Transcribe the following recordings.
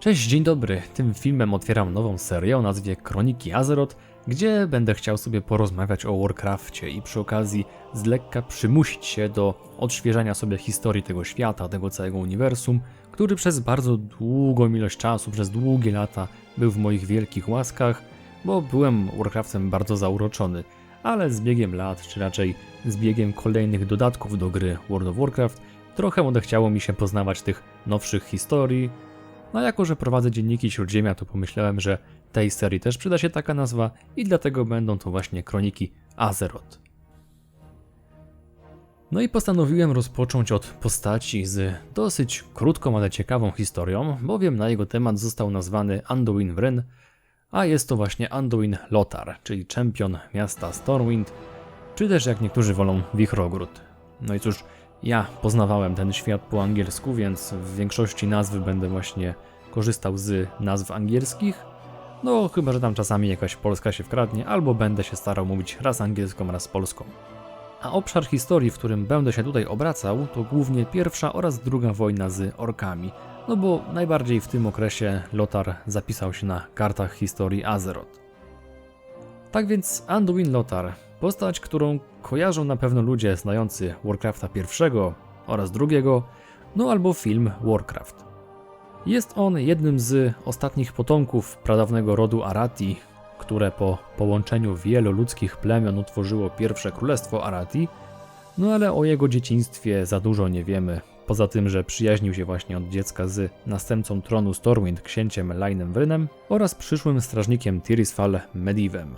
Cześć, dzień dobry. Tym filmem otwieram nową serię o nazwie Kroniki Azeroth, gdzie będę chciał sobie porozmawiać o Warcrafcie i przy okazji z lekka przymusić się do odświeżania sobie historii tego świata, tego całego uniwersum, który przez bardzo długą ilość czasu, przez długie lata był w moich wielkich łaskach, bo byłem Warcraftem bardzo zauroczony, ale z biegiem lat, czy raczej z biegiem kolejnych dodatków do gry World of Warcraft, trochę odechciało mi się poznawać tych nowszych historii, no jako, że prowadzę dzienniki Śródziemia, to pomyślałem, że tej serii też przyda się taka nazwa i dlatego będą to właśnie kroniki Azeroth. No i postanowiłem rozpocząć od postaci z dosyć krótką, ale ciekawą historią, bowiem na jego temat został nazwany Anduin Wryn, a jest to właśnie Anduin Lothar, czyli czempion miasta Stormwind, czy też jak niektórzy wolą Wichrogród. No i cóż, ja poznawałem ten świat po angielsku, więc w większości nazwy będę właśnie korzystał z nazw angielskich. No, chyba że tam czasami jakaś polska się wkradnie, albo będę się starał mówić raz angielską, raz polską. A obszar historii, w którym będę się tutaj obracał, to głównie pierwsza oraz druga wojna z orkami. No bo najbardziej w tym okresie Lothar zapisał się na kartach historii Azeroth. Tak więc Anduin Lothar, postać, którą kojarzą na pewno ludzie znający Warcrafta pierwszego oraz drugiego, no albo film Warcraft. Jest on jednym z ostatnich potomków pradawnego rodu Arati, które po połączeniu wielu ludzkich plemion utworzyło pierwsze królestwo Arati, no ale o jego dzieciństwie za dużo nie wiemy, poza tym, że przyjaźnił się właśnie od dziecka z następcą tronu Stormwind, księciem Lainem Wrynem oraz przyszłym strażnikiem Tirisfal Medivem.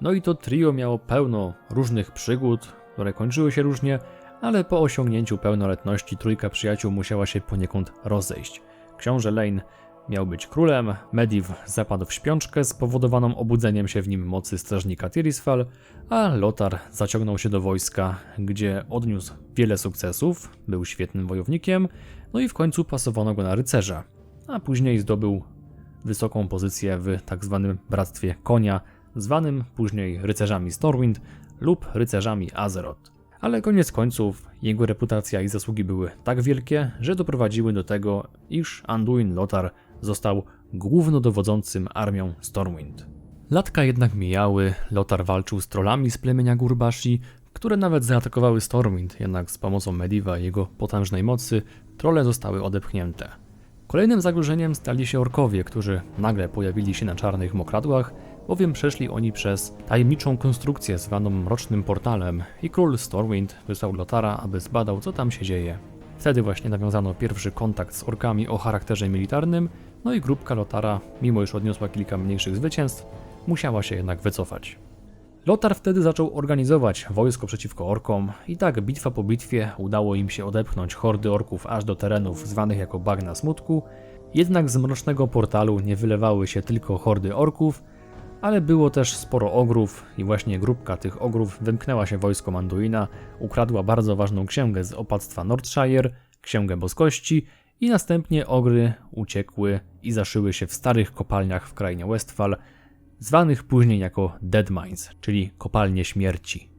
No i to trio miało pełno różnych przygód, które kończyły się różnie, ale po osiągnięciu pełnoletności trójka przyjaciół musiała się poniekąd rozejść. Książę Lane miał być królem, Mediv zapadł w śpiączkę spowodowaną obudzeniem się w nim mocy strażnika Tirisfal, a Lothar zaciągnął się do wojska, gdzie odniósł wiele sukcesów, był świetnym wojownikiem, no i w końcu pasowano go na rycerza, a później zdobył wysoką pozycję w tak zwanym Bractwie Konia, zwanym później rycerzami Stormwind lub rycerzami Azeroth. Ale koniec końców jego reputacja i zasługi były tak wielkie, że doprowadziły do tego, iż Anduin Lothar został głównodowodzącym armią Stormwind. Latka jednak mijały, Lothar walczył z trollami z plemienia Gurbashi, które nawet zaatakowały Stormwind, jednak z pomocą Mediva i jego potężnej mocy trolle zostały odepchnięte. Kolejnym zagrożeniem stali się orkowie, którzy nagle pojawili się na czarnych mokradłach, bowiem przeszli oni przez tajemniczą konstrukcję zwaną Mrocznym Portalem i król Stormwind wysłał Lotara, aby zbadał co tam się dzieje. Wtedy właśnie nawiązano pierwszy kontakt z orkami o charakterze militarnym, no i grupka Lotara, mimo iż odniosła kilka mniejszych zwycięstw, musiała się jednak wycofać. Lotar wtedy zaczął organizować wojsko przeciwko orkom i tak bitwa po bitwie udało im się odepchnąć hordy orków aż do terenów zwanych jako Bagna Smutku, jednak z mrocznego portalu nie wylewały się tylko hordy orków, ale było też sporo ogrów i właśnie grupka tych ogrów wymknęła się wojskom Anduina, ukradła bardzo ważną księgę z opactwa Northshire, księgę boskości i następnie ogry uciekły i zaszyły się w starych kopalniach w krainie Westfall, zwanych później jako Dead Mines, czyli kopalnie śmierci.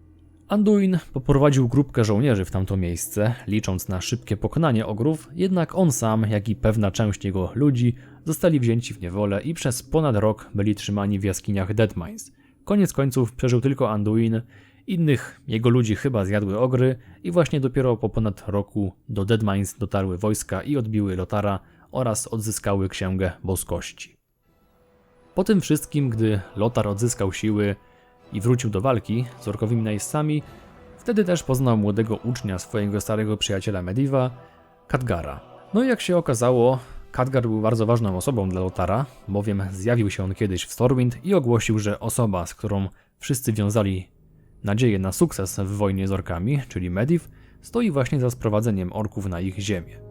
Anduin poprowadził grupkę żołnierzy w tamto miejsce, licząc na szybkie pokonanie ogrów, jednak on sam, jak i pewna część jego ludzi, zostali wzięci w niewolę i przez ponad rok byli trzymani w jaskiniach Dead Mines. Koniec końców przeżył tylko Anduin, innych jego ludzi chyba zjadły ogry i właśnie dopiero po ponad roku do Dead Mines dotarły wojska i odbiły Lotara oraz odzyskały księgę boskości. Po tym wszystkim, gdy Lotar odzyskał siły i wrócił do walki z orkowymi najeźdźcami, wtedy też poznał młodego ucznia swojego starego przyjaciela Mediva, Khadgara. No i jak się okazało, Khadgar był bardzo ważną osobą dla Lotara, bowiem zjawił się on kiedyś w Stormwind i ogłosił, że osoba, z którą wszyscy wiązali nadzieję na sukces w wojnie z orkami, czyli Mediv, stoi właśnie za sprowadzeniem orków na ich ziemię.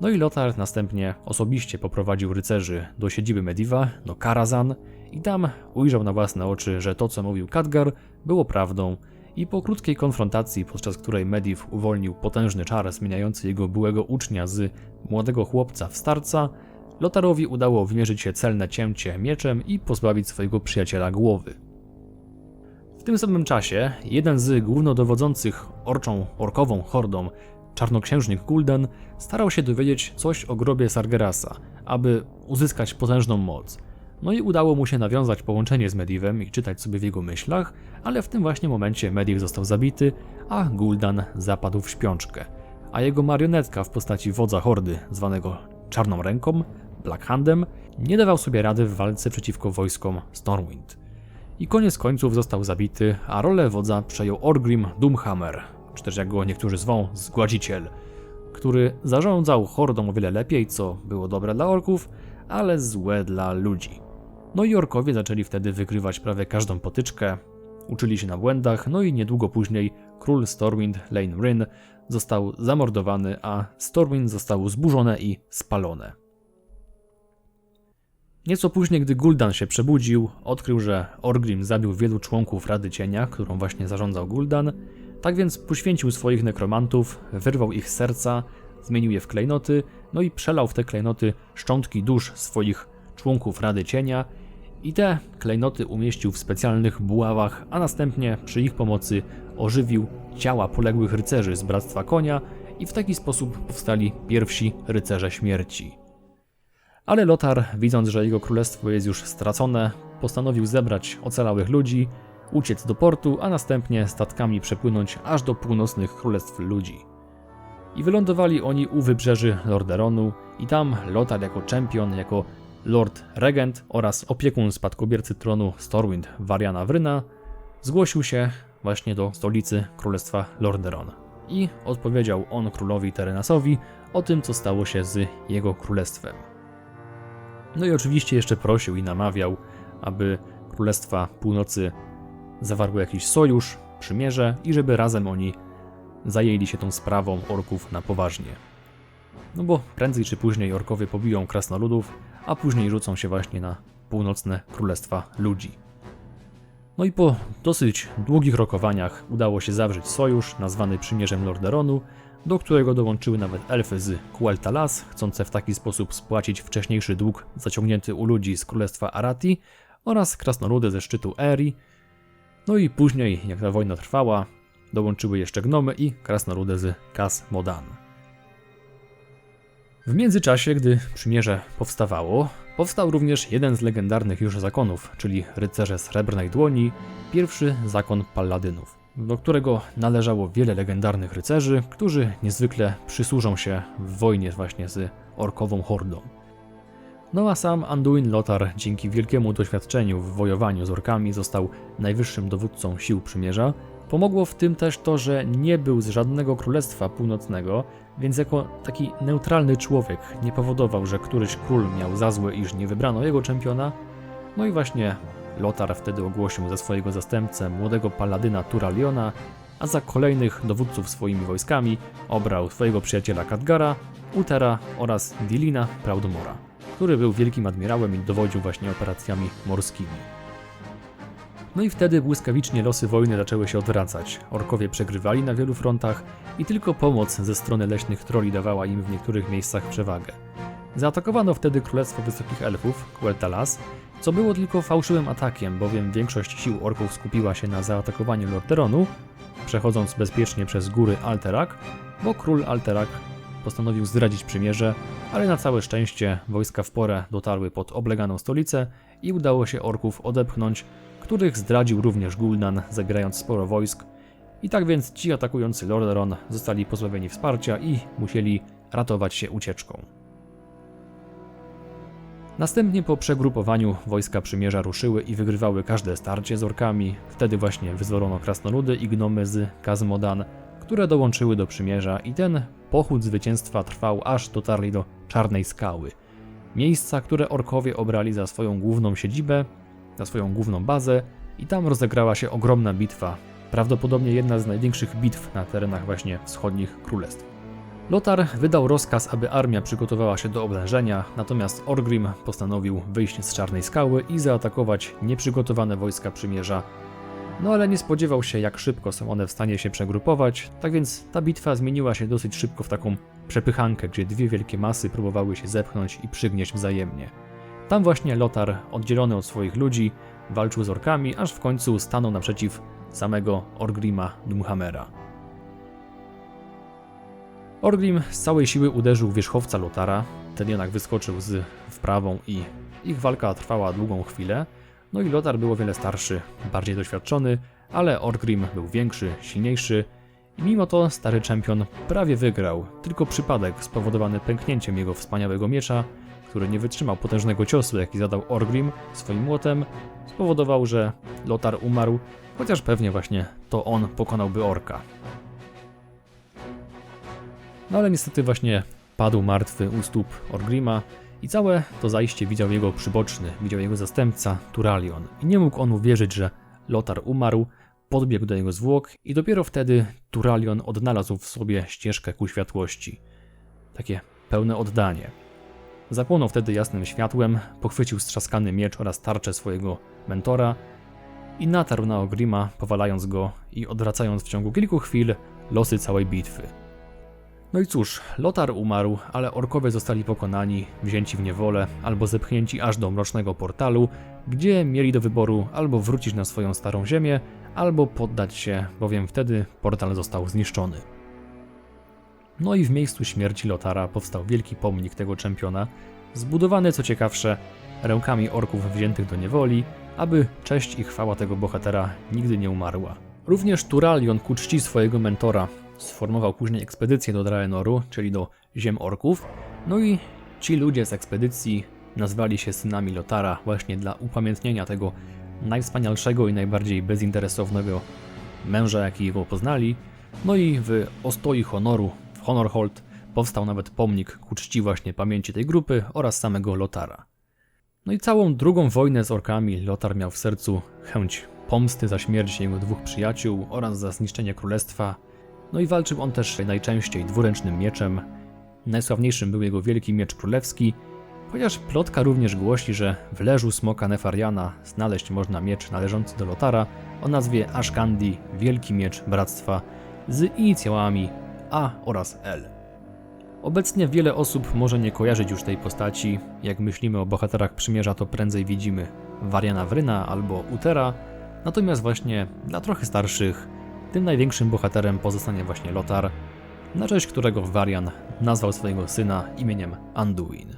No i Lothar następnie osobiście poprowadził rycerzy do siedziby Mediva, do Karazan i tam ujrzał na własne oczy, że to co mówił Khadgar było prawdą i po krótkiej konfrontacji, podczas której Mediv uwolnił potężny czar zmieniający jego byłego ucznia z młodego chłopca w starca, Lotarowi udało wymierzyć się celne cięcie mieczem i pozbawić swojego przyjaciela głowy. W tym samym czasie jeden z głównodowodzących orczą orkową hordą czarnoksiężnik Gul'dan starał się dowiedzieć coś o grobie Sargerasa, aby uzyskać potężną moc. No i udało mu się nawiązać połączenie z Medivem i czytać sobie w jego myślach, ale w tym właśnie momencie Mediv został zabity, a Gul'dan zapadł w śpiączkę. A jego marionetka w postaci wodza hordy, zwanego Czarną Ręką, Black Handem, nie dawał sobie rady w walce przeciwko wojskom Stormwind. I koniec końców został zabity, a rolę wodza przejął Orgrim Doomhammer, czy też jak go niektórzy zwą, Zgładziciel, który zarządzał hordą o wiele lepiej, co było dobre dla orków, ale złe dla ludzi. No i orkowie zaczęli wtedy wygrywać prawie każdą potyczkę, uczyli się na błędach, no i niedługo później król Stormwind, Lane Ryn, został zamordowany, a Stormwind zostało zburzone i spalone. Nieco później, gdy Gul'dan się przebudził, odkrył, że Orgrim zabił wielu członków Rady Cienia, którą właśnie zarządzał Gul'dan, tak więc poświęcił swoich nekromantów, wyrwał ich serca, zmienił je w klejnoty, no i przelał w te klejnoty szczątki dusz swoich członków Rady Cienia i te klejnoty umieścił w specjalnych buławach, a następnie przy ich pomocy ożywił ciała poległych rycerzy z Bractwa Konia i w taki sposób powstali pierwsi rycerze śmierci. Ale Lotar, widząc, że jego królestwo jest już stracone, postanowił zebrać ocalałych ludzi, uciec do portu, a następnie statkami przepłynąć aż do północnych królestw ludzi. I wylądowali oni u wybrzeży Lorderonu i tam Lotar jako czempion, jako Lord Regent oraz opiekun spadkobiercy tronu Storwind Variana Wryna zgłosił się właśnie do stolicy Królestwa Lorderon. I odpowiedział on królowi Terenasowi o tym, co stało się z jego królestwem. No i oczywiście jeszcze prosił i namawiał, aby Królestwa Północy zawarły jakiś sojusz, przymierze i żeby razem oni zajęli się tą sprawą orków na poważnie. No bo prędzej czy później orkowie pobiją krasnoludów, a później rzucą się właśnie na północne królestwa ludzi. No i po dosyć długich rokowaniach udało się zawrzeć sojusz nazwany Przymierzem Lorderonu, do którego dołączyły nawet elfy z Kuel'Talas, chcące w taki sposób spłacić wcześniejszy dług zaciągnięty u ludzi z królestwa Arati oraz krasnoludy ze szczytu Eri. No i później, jak ta wojna trwała, dołączyły jeszcze gnomy i krasnoludy z Kas Modan. W międzyczasie, gdy przymierze powstawało, powstał również jeden z legendarnych już zakonów, czyli rycerze Srebrnej Dłoni, pierwszy zakon Palladynów, do którego należało wiele legendarnych rycerzy, którzy niezwykle przysłużą się w wojnie właśnie z orkową hordą. No a sam Anduin Lothar dzięki wielkiemu doświadczeniu w wojowaniu z orkami został najwyższym dowódcą sił przymierza. Pomogło w tym też to, że nie był z żadnego królestwa północnego, więc jako taki neutralny człowiek nie powodował, że któryś król miał za złe, iż nie wybrano jego czempiona. No i właśnie Lothar wtedy ogłosił za swojego zastępcę młodego paladyna Turaliona, a za kolejnych dowódców swoimi wojskami obrał swojego przyjaciela Khadgara, Utera oraz Dilina Proudmora, który był wielkim admirałem i dowodził właśnie operacjami morskimi. No i wtedy błyskawicznie losy wojny zaczęły się odwracać. Orkowie przegrywali na wielu frontach i tylko pomoc ze strony leśnych troli dawała im w niektórych miejscach przewagę. Zaatakowano wtedy Królestwo Wysokich Elfów, Quel'Thalas, co było tylko fałszywym atakiem, bowiem większość sił orków skupiła się na zaatakowaniu Lorderonu, przechodząc bezpiecznie przez góry Alterak, bo król Alterak postanowił zdradzić przymierze, ale na całe szczęście wojska w porę dotarły pod obleganą stolicę i udało się orków odepchnąć, których zdradził również Gul'dan, zabierając sporo wojsk. I tak więc ci atakujący Lordaeron zostali pozbawieni wsparcia i musieli ratować się ucieczką. Następnie po przegrupowaniu wojska przymierza ruszyły i wygrywały każde starcie z orkami. Wtedy właśnie wyzwolono krasnoludy i gnomy z Kazmodan, które dołączyły do przymierza i ten pochód zwycięstwa trwał aż dotarli do Czarnej Skały. Miejsca, które orkowie obrali za swoją główną siedzibę, za swoją główną bazę i tam rozegrała się ogromna bitwa, prawdopodobnie jedna z największych bitw na terenach właśnie wschodnich królestw. Lotar wydał rozkaz, aby armia przygotowała się do oblężenia, natomiast Orgrim postanowił wyjść z Czarnej Skały i zaatakować nieprzygotowane wojska przymierza. No ale nie spodziewał się, jak szybko są one w stanie się przegrupować, tak więc ta bitwa zmieniła się dosyć szybko w taką przepychankę, gdzie dwie wielkie masy próbowały się zepchnąć i przygnieść wzajemnie. Tam właśnie Lotar, oddzielony od swoich ludzi, walczył z orkami, aż w końcu stanął naprzeciw samego Orgrima Doomhammera. Orgrim z całej siły uderzył wierzchowca Lotara, ten jednak wyskoczył z wprawą i ich walka trwała długą chwilę. No i Lotar był o wiele starszy, bardziej doświadczony, ale Orgrim był większy, silniejszy i mimo to stary czempion prawie wygrał. Tylko przypadek spowodowany pęknięciem jego wspaniałego miecza, który nie wytrzymał potężnego ciosu, jaki zadał Orgrim swoim młotem, spowodował, że Lotar umarł, chociaż pewnie właśnie to on pokonałby orka. No ale niestety właśnie padł martwy u stóp Orgrima i całe to zajście widział jego przyboczny, widział jego zastępca Turalion i nie mógł on uwierzyć, że Lotar umarł, podbiegł do jego zwłok i dopiero wtedy Turalion odnalazł w sobie ścieżkę ku światłości. Takie pełne oddanie. Zapłonął wtedy jasnym światłem, pochwycił strzaskany miecz oraz tarczę swojego mentora i natarł na Ogrima, powalając go i odwracając w ciągu kilku chwil losy całej bitwy. No i cóż, Lotar umarł, ale orkowie zostali pokonani, wzięci w niewolę albo zepchnięci aż do mrocznego portalu, gdzie mieli do wyboru albo wrócić na swoją starą ziemię, albo poddać się, bowiem wtedy portal został zniszczony. No i w miejscu śmierci Lotara powstał wielki pomnik tego czempiona, zbudowany co ciekawsze rękami orków wziętych do niewoli, aby cześć i chwała tego bohatera nigdy nie umarła. Również Turalion ku czci swojego mentora sformował później ekspedycję do Draenoru, czyli do ziem orków, no i ci ludzie z ekspedycji nazwali się synami Lotara właśnie dla upamiętnienia tego najwspanialszego i najbardziej bezinteresownego męża, jakiego poznali. No i w ostoi honoru, w Honorhold, powstał nawet pomnik ku czci właśnie pamięci tej grupy oraz samego Lotara. No i całą drugą wojnę z orkami Lotar miał w sercu chęć pomsty za śmierć jego dwóch przyjaciół oraz za zniszczenie królestwa. No i walczył on też najczęściej dwuręcznym mieczem. Najsławniejszym był jego wielki miecz królewski, chociaż plotka również głosi, że w leżu smoka Nefariana znaleźć można miecz należący do Lotara o nazwie Ashkandi, Wielki Miecz Bractwa, z inicjałami A oraz L. Obecnie wiele osób może nie kojarzyć już tej postaci. Jak myślimy o bohaterach przymierza, to prędzej widzimy Wariana Wryna albo Utera, natomiast właśnie dla trochę starszych, tym największym bohaterem pozostanie właśnie Lotar, na cześć którego Warian nazwał swojego syna imieniem Anduin.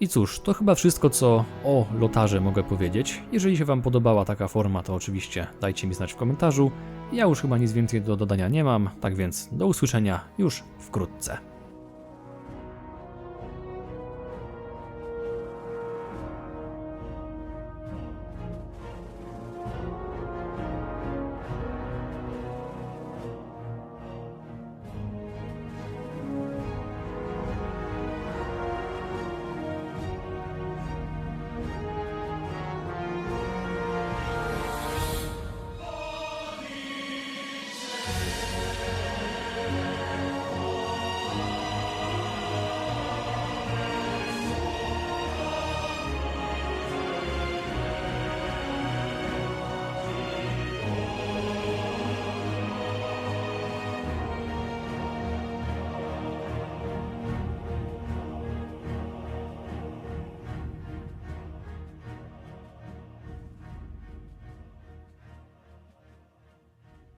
I cóż, to chyba wszystko, co o Lotarze mogę powiedzieć. Jeżeli się Wam podobała taka forma, to oczywiście dajcie mi znać w komentarzu. Ja już chyba nic więcej do dodania nie mam, tak więc do usłyszenia już wkrótce.